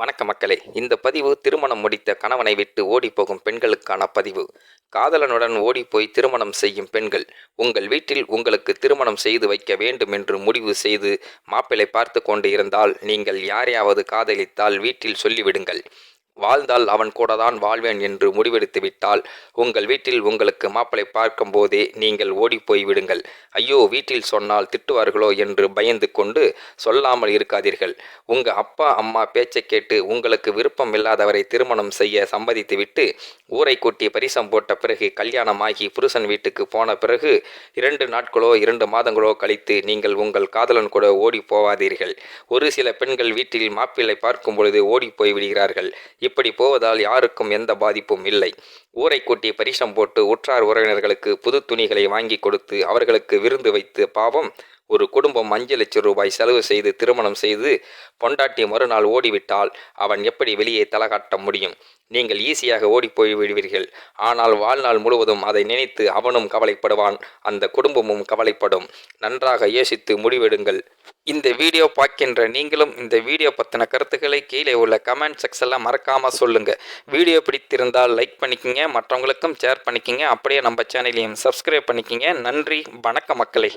வணக்க மக்களே இந்த பதிவு திருமணம் முடித்த கணவனை விட்டு ஓடிப்போகும் பெண்களுக்கான பதிவு. காதலனுடன் ஓடிப்போய் திருமணம் செய்யும் பெண்கள் உங்கள் வீட்டில் உங்களுக்கு திருமணம் செய்து வைக்க வேண்டும் என்று முடிவு செய்து மாப்பிள்ளை பார்த்து கொண்டு இருந்தால் நீங்கள் யாரையாவது காதலித்தால் வீட்டில் சொல்லிவிடுங்கள். வாழ்ந்தால் அவன் கூட தான் வாழ்வேன் என்று முடிவெடுத்து விட்டால் உங்கள் வீட்டில் உங்களுக்கு மாப்பிளை பார்க்கும் போதே நீங்கள் ஓடிப்போய் விடுங்கள். ஐயோ வீட்டில் சொன்னால் திட்டுவார்களோ என்று பயந்து கொண்டு சொல்லாமல் இருக்காதீர்கள். உங்க அப்பா அம்மா பேச்சை கேட்டு உங்களுக்கு விருப்பம் இல்லாதவரை திருமணம் செய்ய சம்மதித்துவிட்டு ஊரை கூட்டி பரிசம் போட்ட பிறகு கல்யாணமாகி புருஷன் வீட்டுக்கு போன பிறகு இரண்டு நாட்களோ இரண்டு மாதங்களோ கழித்து நீங்கள் உங்கள் காதலன் கூட ஓடி போவாதீர்கள். ஒரு சில பெண்கள் வீட்டில் மாப்பிள்ளை பார்க்கும் பொழுது ஓடி போய் விடுகிறார்கள். இப்படி போவதால் யாருக்கும் எந்த பாதிப்பும் இல்லை. ஊரை கூட்டி பரிசம் போட்டு உற்றார் உறவினர்களுக்கு புது துணிகளை வாங்கி கொடுத்து அவர்களுக்கு விருந்து வைத்து பாவம் ஒரு குடும்பம் அஞ்சு லட்சம் ரூபாய் செலவு செய்து திருமணம் செய்து பொண்டாட்டி மறுநாள் ஓடிவிட்டால் அவன் எப்படி வெளியே தலகாட்ட முடியும்? நீங்கள் ஈஸியாக ஓடிப்போய் விடுவீர்கள் ஆனால் வாழ்நாள் முழுவதும் அதை நினைத்து அவனும் கவலைப்படுவான். அந்த குடும்பமும் கவலைப்படும். நன்றாக யோசித்து முடிவெடுங்கள். இந்த வீடியோ பார்க்கின்ற நீங்களும் இந்த வீடியோ பற்றின கருத்துக்களை கீழே உள்ள கமெண்ட் செக்ஷனில் மறக்காமல் சொல்லுங்கள் வீடியோ பிடித்திருந்தால் லைக் பண்ணிக்கோங்க. மற்றவங்களுக்கும் ஷேர் பண்ணிக்கங்க. அப்படியே நம்ம சேனலையும் சப்ஸ்கிரைப் பண்ணிக்கிங்க. நன்றி. வணக்க மக்களே.